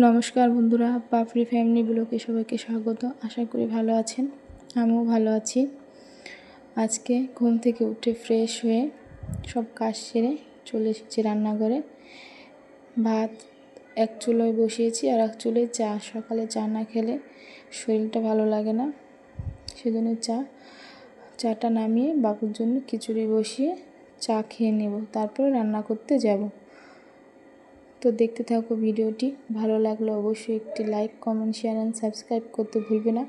নমস্কার বন্ধুরা, পাপড়ি ফ্যামিলি ব্লকে সবাইকে স্বাগত। আশা করি ভালো আছেন, আমিও ভালো আছি। আজকে ঘুম থেকে উঠে ফ্রেশ হয়ে সব কাজ সেরে চলে এসেছি রান্নাঘরে। ভাত এক চুলোয় বসিয়েছি আর এক চুলোয় চা। সকালে চা না খেলে শরীরটা ভালো লাগে না, সেজন্য চা, চাটা নামিয়ে বাবুর জন্য খিচুড়ি বসিয়ে চা খেয়ে নেব, তারপরে রান্না করতে যাব। তো দেখতে থাকো ভিডিওটি। ভালো লাগলে অবশ্যই একটি like comment share and subscribe করতে ভুলবে না।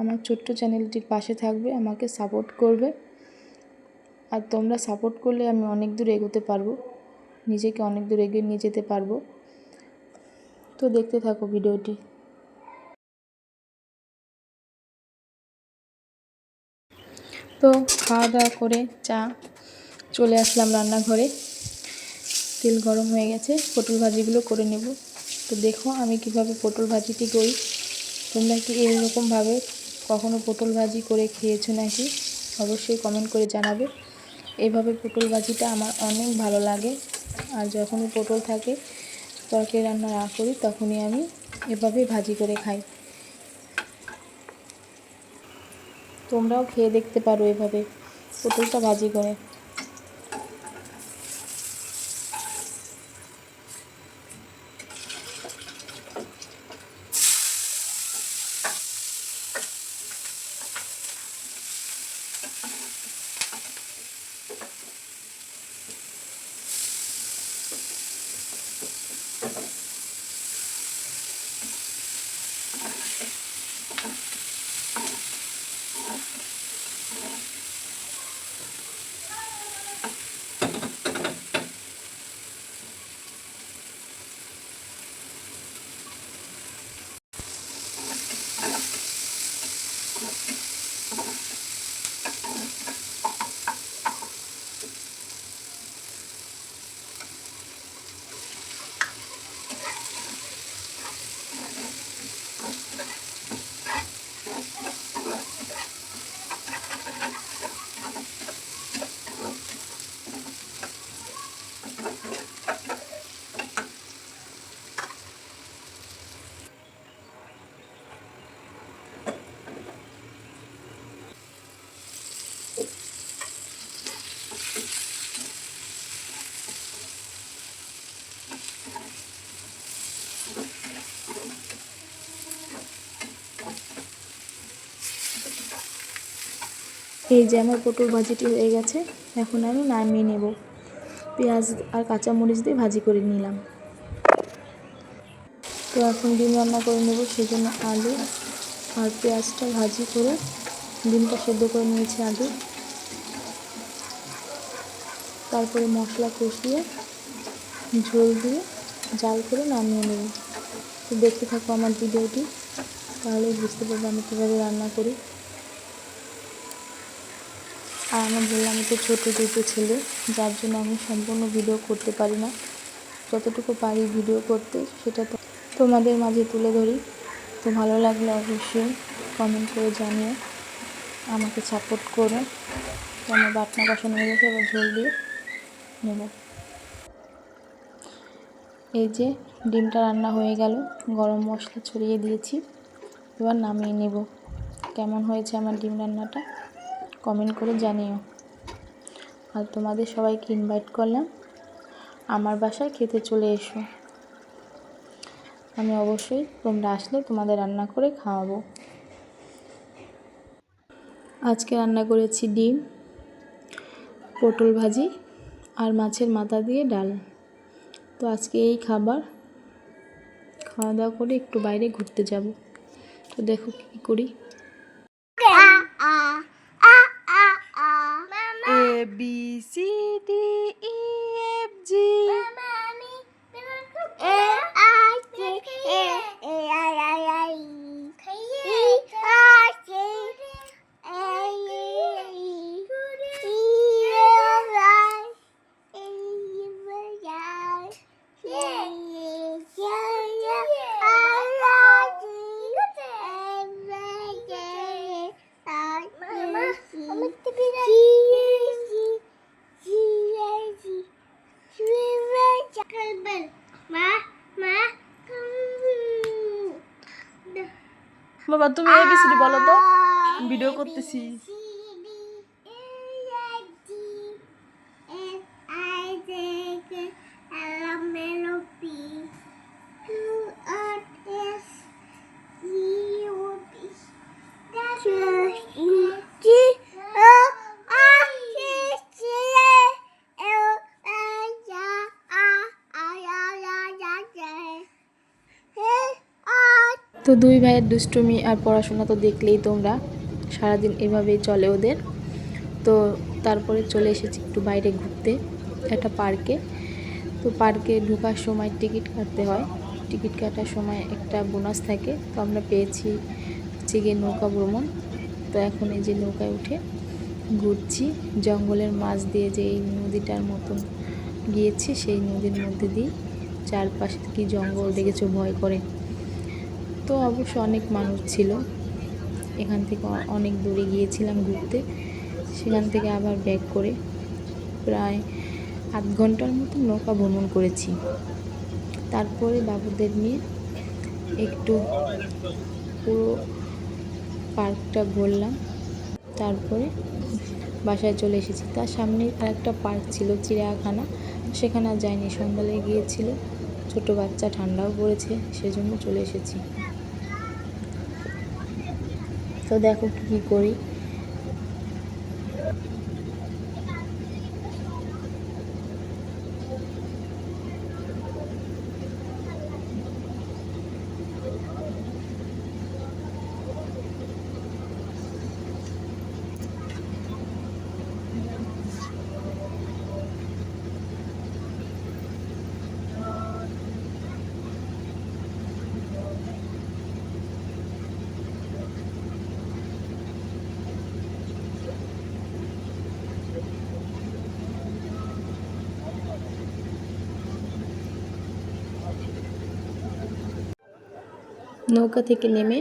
আমার ছোট্ট চ্যানেলটির পাশে থাকবে, আমাকে সাপোর্ট করবে। আর তোমরা সাপোর্ট করলে আমি অনেক দূর এগোতে পারব। নিজেকে অনেক দূর এগিয়ে নিয়ে যেতে পারব। তো দেখতে থাকো ভিডিওটি। তো খাওয়া দাওয়া করে চা চলে আসলাম রান্নাঘরে। তেল গরম হয়ে গেছে, পটল ভাজিগুলো করে নেব। তো দেখো আমি কীভাবে পটল ভাজিটি করি। তোমরা কি এরকমভাবে কখনো পটল ভাজি করে খেয়েছো নাকি? অবশ্যই কমেন্ট করে জানাবে। এভাবে পটল ভাজিটা আমার অনেক ভালো লাগে। আর যখনই পটল থাকে, তরকারি রান্না না করি, তখনই আমি এভাবে ভাজি করে খাই। তোমরাও খেয়ে দেখতে পারো এভাবে পটলটা ভাজি করে। এই যে আমার পটল ভাজিটি হয়ে গেছে, এখন আমি নামিয়ে নেব। পেঁয়াজ আর কাঁচামরিচ দিয়ে ভাজি করে নিলাম। তো এখন ডিম রান্না করে নেব সেই জন্য আলু আর পেঁয়াজটা ভাজি করে ডিমটা সেদ্ধ করে নিয়েছি আগে তারপরে মশলা কষিয়ে ঝোল দিয়ে জাল করে নামিয়ে নেব। তো দেখতে থাকো আমার ভিডিওটি তাহলে বুঝতে পারব আমি কীভাবে রান্না করি। আর আমার বললাম আমি তো ছোটো দুটো ছেলে, যার জন্য আমি সম্পূর্ণ ভিডিও করতে পারি না। যতটুকু পারি ভিডিও করতে, সেটা তো তোমাদের মাঝে তুলে ধরি। তো ভালো লাগলে অবশ্যই কমেন্ট করে জানিয়ে আমাকে সাপোর্ট করো। আমার বাটনা কষানো হয়ে গেছে এবার ঝোল দিয়ে নেব। এই যে ডিমটা রান্না হয়ে গেল, গরম মশলা ছড়িয়ে দিয়েছি। এবার নামিয়ে নেব। কেমন হয়েছে আমার ডিম রান্নাটা? কমেন্ট করে জানিও। আর তোমাদের সবাইকে ইনভাইট করলাম। আমার বাসায় খেতে চলে এসো। আমি অবশ্যই তোমরা আসলে তোমাদের রান্না করে খাওয়াবো। আজকে রান্না করেছি ডিম, পটল ভাজি আর মাছের মাথা দিয়ে ডাল। তো আজকে এই খাবার। খাওয়া দাওয়া করে একটু বাইরে ঘুরতে যাব। তো দেখো কী করি। বাবা তুমি এবিসিডি বলো তো। ভিডিও করতেছি। তো দুই ভাইয়ের দুষ্টুমি আর পড়াশোনা তো দেখলেই তোমরা। সারাদিন এভাবেই চলে ওদের। তো তারপরে চলে এসেছি একটু বাইরে ঘুরতে, একটা পার্কে। তো পার্কে ঢোকার সময় টিকিট কাটতে হয়। টিকিট কাটার সময় একটা বোনাস থাকে, তো আমরা পেয়েছি হচ্ছে গিয়ে নৌকা ভ্রমণ। তো এখন এই যে নৌকায় উঠে ঘুরছি। জঙ্গলের মাছ দিয়ে যে এই নদীটার মতন গিয়েছি, সেই নদীর মধ্যে দিয়ে চারপাশে কি জঙ্গল দেখেছ? ভয় করে। তো অবশ্য অনেক মানুষ ছিল। এখান থেকে অনেক দূরে গিয়েছিলাম ঘুরতে। সেখান থেকে আবার ব্যাক করে প্রায় আধ ঘণ্টার মতো নৌকা ভ্রমণ করেছি। তারপরে বাবুদের নিয়ে একটু পুরো পার্কটা ঘুরলাম। তারপরে বাসায় চলে এসেছি। তার সামনে আর একটা পার্ক ছিল, চিড়িয়াখানা। সেখানে আর যাইনি। সন্ধ্যালে গিয়েছিল। ছোট বাচ্চা ঠান্ডাও পড়েছে, সেজন্য চলে এসেছি। তো দেখো কী কী করি। নৌকা থেকে নেমে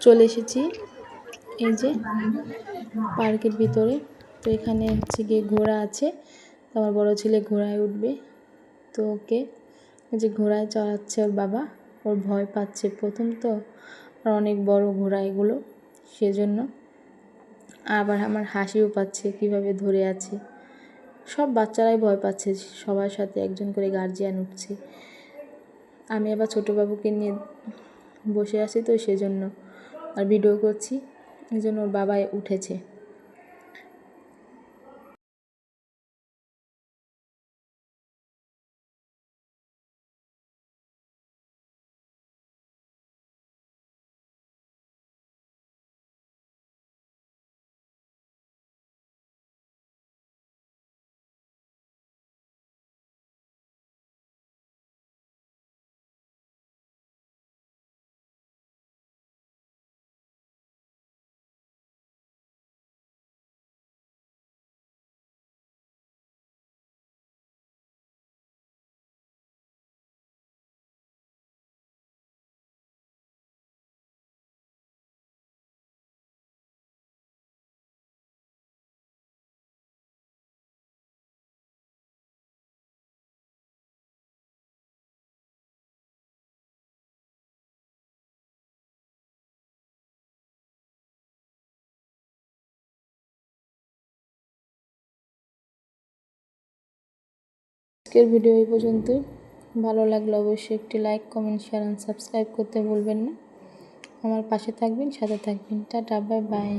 চলে এসেছি। এই যে পার্কের ভিতরে। তো এখানে হচ্ছে গিয়ে ঘোড়া আছে। আমার বড় ছেলে ঘোড়ায় উঠবে। তো ওকে যে ঘোড়ায় চড়াচ্ছে ওর বাবা। ওর ভয় পাচ্ছে প্রথম তো। অনেক বড় ঘোড়া এগুলো সেজন্য। আবার আমার হাসিও পাচ্ছে কীভাবে ধরে আছে। সব বাচ্চারাই ভয় পাচ্ছে সবার সাথে একজন করে গার্জিয়ান উঠছে। আমি আবার ছোটো বাবুকে নিয়ে বসে আছি তো সেজন্য। আর ভিডিও করছি। এই জন্য ওর বাবাই উঠেছে। আজকের ভিডিও এই পর্যন্তই। ভালো লাগলে অবশ্যই একটি like comment share and subscribe করতে ভুলবেন না। আমার পাশে থাকবেন, সাথে থাকবেন। Tata bye bye